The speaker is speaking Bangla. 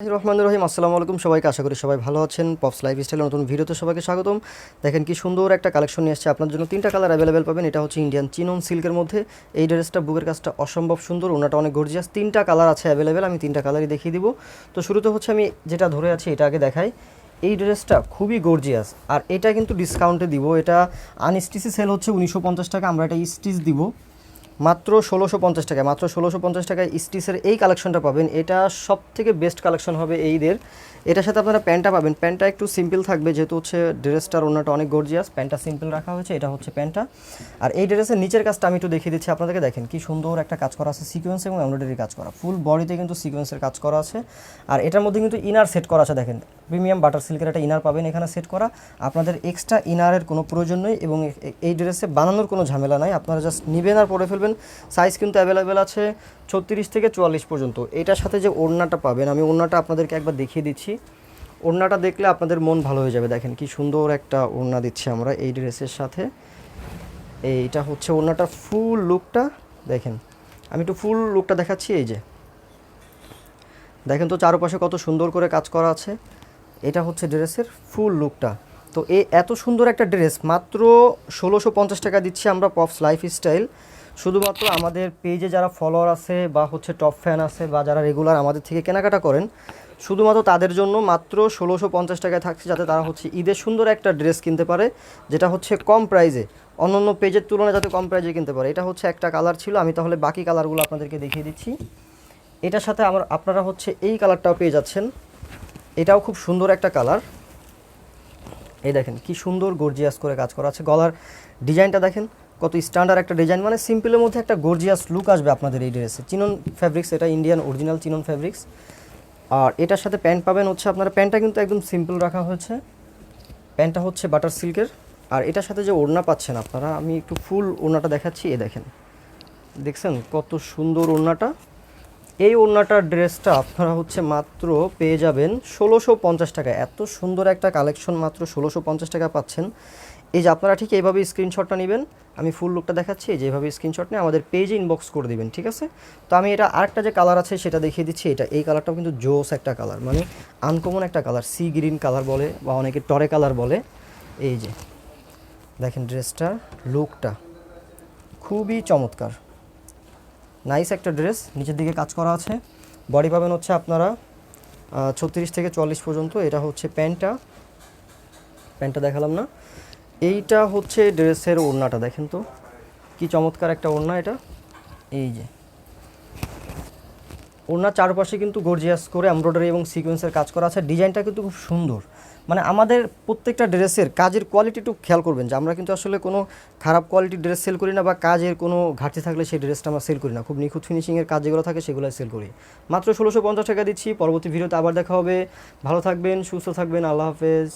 রহমান রহিম। আসসালামু আলাইকুম সবাইকে, আশা করি সবাই ভালো আছেন। পপস লাইফ স্টাইলের নতুন ভিডিওতে সবাইকে স্বাগতম। দেখেন কি সুন্দর একটা কালেকশন নিয়ে এসেছে। আপনার জন্য তিনটা কালার অ্যাভেলেবেল পাবেন। এটা হচ্ছে ইন্ডিয়ান চিনন সিল্কের মধ্যে। এই ড্রেসটা বুকের কাজটা অসম্ভব সুন্দর, ওনাটা অনেক গর্জিয়াস তিনটা কালার আছে অ্যাভেলেবেল আমি তিনটা কালারই দেখিয়ে দিব। তো শুরুতে হচ্ছে আমি যেটা ধরে আছি, এটা আগে দেখাই। এই ড্রেসটা খুবই গর্জিয়াস আর এটা কিন্তু ডিসকাউন্টে দিব। এটা আনস্টিচি সেল হচ্ছে উনিশশো পঞ্চাশ টাকা। আমরা এটা স্টিচ দিব। মাত্র ষোলোশো পঞ্চাশ টাকায়, মাত্র ষোলোশো পঞ্চাশ টাকায় স্টিচের এই কালেকশনটা পাবেন। এটা সব থেকে বেস্ট কালেকশন হবে এইদের। এটার সাথে আপনারা প্যান্টটা পাবেন। প্যান্টটা একটু সিম্পল থাকবে, যেহেতু হচ্ছে ড্রেসটার ওনাটা অনেক গর্জিয়াস প্যান্টটা সিম্পল রাখা হয়েছে, এটা হচ্ছে প্যান্টটা। আর এই ড্রেসের নিচের কাজটা আমি একটু দেখিয়ে দিচ্ছি আপনাদেরকে। দেখেন কি সুন্দর একটা কাজ করা আছে সিকোয়েন্স এবং এমব্রয়ডারি কাজ করা। ফুল বডিতে কিন্তু সিকোয়েন্সের কাজ করা আছে। আর এটার মধ্যে কিন্তু ইনার সেট করা আছে, দেখেন। প্রিমিয়াম বাটার সিল্কের একটা ইনার পাবেন এখানে সেট করা। আপনাদের এক্সট্রা ইনারের কোনো প্রয়োজন নেই এবং এই ড্রেসে বানানোর কোনো ঝামেলা নাই। আপনারা জাস্ট নিবেন আর পরে ফেলবেন। সাইজ কিন্তু অ্যাভেলেবেল আছে ছত্রিশ থেকে চুয়াল্লিশ পর্যন্ত। এটার সাথে যে ওড়নাটা পাবেন, আমি ওড়নাটা আপনাদেরকে একবার দেখিয়ে দিচ্ছি। ওড়নাটা দেখলে আপনাদের মন ভালো হয়ে যাবে। দেখেন কি সুন্দর একটা ওড়না দিচ্ছি আমরা এই ড্রেসের সাথে। এইটা হচ্ছে ওড়নাটার ফুল লুকটা দেখেন, আমি একটু ফুল লুকটা দেখাচ্ছি, এই যে। দেখেন তো চারপাশে কত সুন্দর করে কাজ করা আছে। এটা হচ্ছে ড্রেসের ফুল লুকটা তো এ এত সুন্দর একটা ড্রেস, মাত্র ষোলোশো পঞ্চাশ টাকা দিচ্ছি আমরা পপস লাইফ স্টাইল শুধুমাত্র আমাদের পেজে যারা ফলোয়ার আছে বা হচ্ছে টপ ফ্যান আছে বা যারা রেগুলার আমাদের থেকে কেনাকাটা করেন, শুধুমাত্র তাদের জন্য মাত্র ষোলোশো পঞ্চাশ টাকায় থাকছে যাতে তারা হচ্ছে ঈদের সুন্দর একটা ড্রেস কিনতে পারে, যেটা হচ্ছে কম প্রাইজে অন্যান্য পেজের তুলনায় যাতে কম প্রাইজে কিনতে পারে। এটা হচ্ছে একটা কালার ছিল, আমি তাহলে বাকি কালারগুলো আপনাদেরকে দেখিয়ে দিচ্ছি। এটার সাথে আমার, আপনারা হচ্ছে এই কালারটাও পেয়ে যাচ্ছেন। এটাও খুব সুন্দর একটা কালার এই দেখেন, কি সুন্দর গর্জিয়াস করে কাজ করা আছে। গলার ডিজাইনটা দেখেন কত স্ট্যান্ডার্ড একটা ডিজাইন মানে সিম্পলের মধ্যে একটা গর্জিয়াস লুক আসবে আপনাদের এই ড্রেসে চিনন ফ্যাব্রিক্স এটা ইন্ডিয়ান অরিজিনাল চিনন ফ্যাব্রিক্স আর এটার সাথে প্যান্ট পাবেন হচ্ছে আপনারা প্যান্টটা কিন্তু একদম সিম্পল রাখা হয়েছে। প্যান্টটা হচ্ছে বাটার সিল্কের আর এটার সাথে যে ওড়না পাচ্ছেন আপনারা, আমি একটু ফুল ওড়নাটা দেখাচ্ছি, এ দেখেন। দেখছেন কত সুন্দর ওড়নাটা? এই ওড়নাটার ড্রেসটা আপনারা হচ্ছে মাত্র পেয়ে যাবেন ষোলোশো পঞ্চাশ টাকা এত সুন্দর একটা কালেকশন মাত্র ষোলোশো পঞ্চাশ টাকা পাচ্ছেন। এই যে আপনারা ঠিক এইভাবে স্ক্রিনশটটা নেবেন। আমি ফুল লুকটা দেখাচ্ছি যেভাবে স্ক্রিনশট নিয়ে আমাদের পেজে ইনবক্স করে দিবেন, ঠিক আছে? তো আমি এটা আরেকটা যে কালার আছে সেটা দেখিয়ে দিচ্ছি। এটা, এই কালারটাও কিন্তু জোস একটা কালার মানে আনকমন একটা কালার সি গ্রিন কালার বলে বা অনেকে টরে কালার বলে। এই যে, দেখেন ড্রেসটার লুকটা খুবই চমৎকার। নাইস একটা ড্রেস নিচের দিকে কাজ করা আছে। বডি পাবেন হচ্ছে আপনারা ছত্রিশ থেকে চল্লিশ পর্যন্ত। এটা হচ্ছে প্যান্টটা। প্যান্টটা দেখালাম না। এইটা হচ্ছে ড্রেসের ওড়নাটা, দেখেন তো। কি চমৎকার একটা ওড়না এটা। এই যে। ওড়নার চারপাশে কিন্তু গর্জিয়াস করে এমব্রয়ডারি এবং সিকোয়েন্সের কাজ করা আছে। ডিজাইনটা কিন্তু খুব সুন্দর। মানে আমাদের প্রত্যেকটা ড্রেসের কাজের কোয়ালিটি একটু খেয়াল করবেন যে আমরা কিন্তু আসলে কোনো খারাপ কোয়ালিটির ড্রেস সেল করি না বা কাজের কোনো ঘাটতি থাকলে সেই ড্রেসটা আমরা সেল করি না। খুব নিখুঁত ফিনিশিংয়ের কাজ যেগুলো থাকে সেগুলো সেল করি। মাত্র ষোলোশো পঞ্চাশ টাকা দিচ্ছি। পরবর্তী ভিডিওতে আবার দেখা হবে। ভালো থাকবেন, সুস্থ থাকবেন। আল্লাহ হাফেজ।